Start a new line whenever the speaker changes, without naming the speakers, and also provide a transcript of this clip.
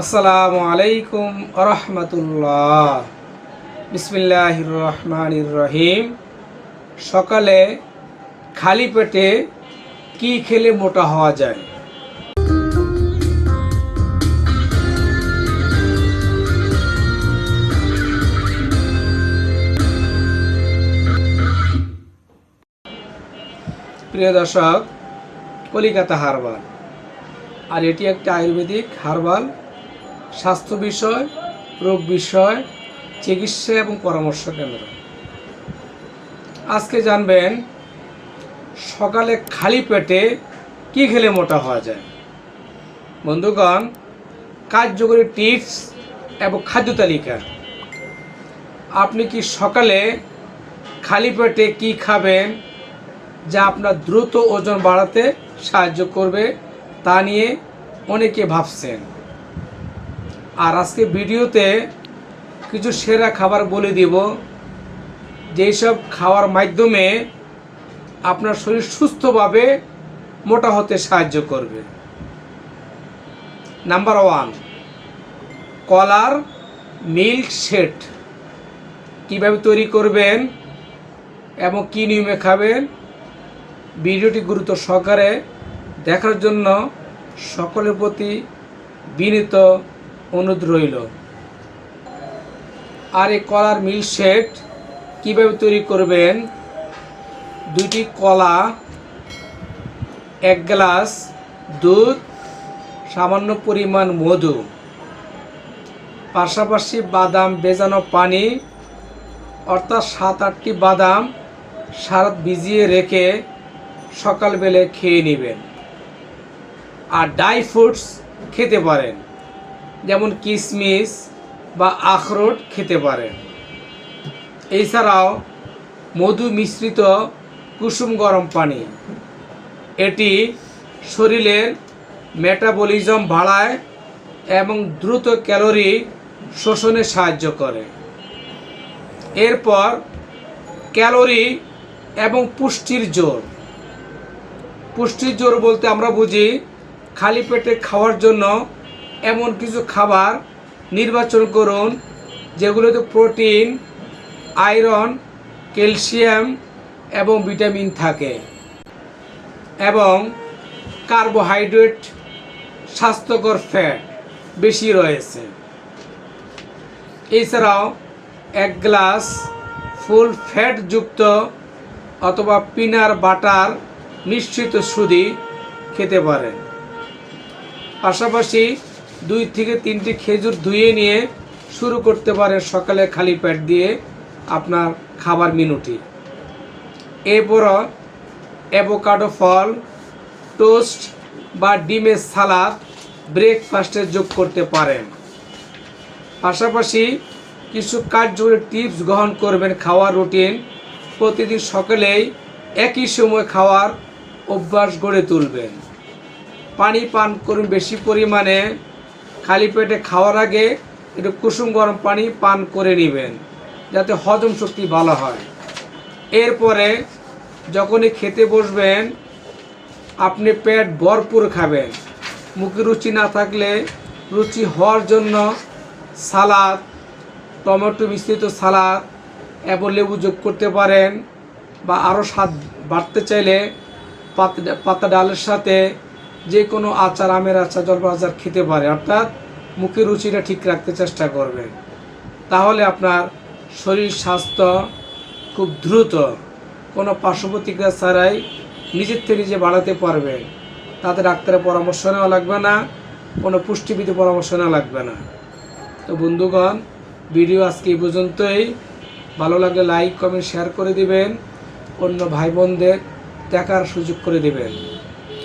আসসালামু আলাইকুম আরহামতুল্লাহ বিসমিল্লাহ রহমান রহিম সকালে খালি পেটে কি খেলে মোটা হওয়া যায়? প্রিয় দর্শক, কলিকাতা হারবাল। আর এটি একটি আয়ুর্বেদিক হারবাল। স্বাস্থ্য বিষয়, রোগ বিষয়, চিকিৎসা এবং পরামর্শ কেন্দ্র। আজকে জানবেন, সকালে খালি পেটে কি খেলে মোটা হওয়া যায়? বন্ধুগণ, কার্যকরী টিপস এবং খাদ্য তালিকা। আপনি কি সকালে খালি পেটে কি খাবেন যা আপনার দ্রুত ওজন বাড়াতে সাহায্য করবে তা নিয়ে অনেকে ভাবছেন। আর আজকে ভিডিওতে কিছু সেরা খাবার বলে দিব যেই সব খাওয়ার মাধ্যমে আপনার শরীর সুস্থভাবে মোটা হতে সাহায্য করবে। নাম্বার ওয়ান কলার মিল্ক শেট কীভাবে তৈরি করবেন এবং কী নিয়মে খাবেন, ভিডিওটি গুরুত্ব সহকারে দেখার জন্য সকলের প্রতি বিনীত অনুরোধ রইল। আর এই কলার মিল্কশেক কীভাবে তৈরি করবেন? দুটি কলা, এক গ্লাস দুধ, সামান্য পরিমাণ মধু, পাশাপাশি বাদাম বেজানো পানি, অর্থাৎ সাত আটটি বাদাম সারা ভিজিয়ে রেখে সকালবেলে খেয়ে নেবেন। আর ড্রাই ফ্রুটস খেতে পারেন। যেমন কিশমিশ বা আখরোট খেতে পারেন এছাড়াও মধু মিশ্রিত কুসুম গরম পানি। এটি শরীরের মেটাবলিজম বাড়ায় এবং দ্রুত ক্যালোরি শোষণে সাহায্য করে। এরপর ক্যালোরি এবং পুষ্টির জোর। পুষ্টির জোর বলতে আমরা বুঝি, খালি পেটে খাওয়ার জন্য এমন কিছু খাবার নির্বাচন করুন, যেগুলোতে প্রোটিন, আয়রন, ক্যালসিয়াম এবং ভিটামিন থাকে এবং কার্বোহাইড্রেট, স্বাস্থ্যকর ফ্যাট বেশি রয়েছে। এছাড়াও এক গ্লাস ফুল ফ্যাটযুক্ত অথবা পিনার বাটার মিশ্রিত সুদি খেতে পারেন। পাশাপাশি দুই থেকে তিনটি খেজুর ধুয়ে নিয়ে শুরু করতে পারেন সকালে খালি পেট দিয়ে আপনার খাবার মেনুটি। এরপর অ্যাভোকাডো ফল, টোস্ট বা ডিমের সালাদ ব্রেকফাস্টে যোগ করতে পারেন। পাশাপাশি কিছু কার্যকরী টিপস গ্রহণ করবেন খাওয়ার রুটিন। প্রতিদিন সকালেই একই সময় খাওয়ার অভ্যাস গড়ে তুলবেন। পানি পান করুন বেশি পরিমাণে। খালি পেটে খাওয়ার আগে একটু কুসুম গরম পানি পান করে নেবেন, যাতে হজম শক্তি ভালো হয়। এরপরে যখনই খেতে বসবেন, আপনি পেট ভরপুর খাবেন। মুখে রুচি না থাকলে রুচি হওয়ার জন্য সালাদ, টমেটো মিশ্রিত সালাদ এবং লেবু যোগ করতে পারেন, বা আরও স্বাদ বাড়তে চাইলে পাতা পাতা ডালের সাথে যে কোনো আচার, আমের আচার, জলপাই আচার খেতে পারে। অর্থাৎ মুখের রুচিটা ঠিক রাখতে চেষ্টা করবেন। তাহলে আপনার শরীর স্বাস্থ্য খুব দ্রুত কোনো পার্শ্ব প্রতিক্রিয়া ছাড়াই নিজের থেকে নিজে বাড়াতে পারবেন। তাতে ডাক্তারের পরামর্শ নেওয়া লাগবে না, কোনো পুষ্টিবিধি পরামর্শ নেওয়া লাগবে না। তো বন্ধুগণ, ভিডিও আজকে এই পর্যন্তই। ভালো লাগলে লাইক, কমেন্ট, শেয়ার করে দিবেন। অন্য ভাই বোনদের দেখার সুযোগ করে দিবেন।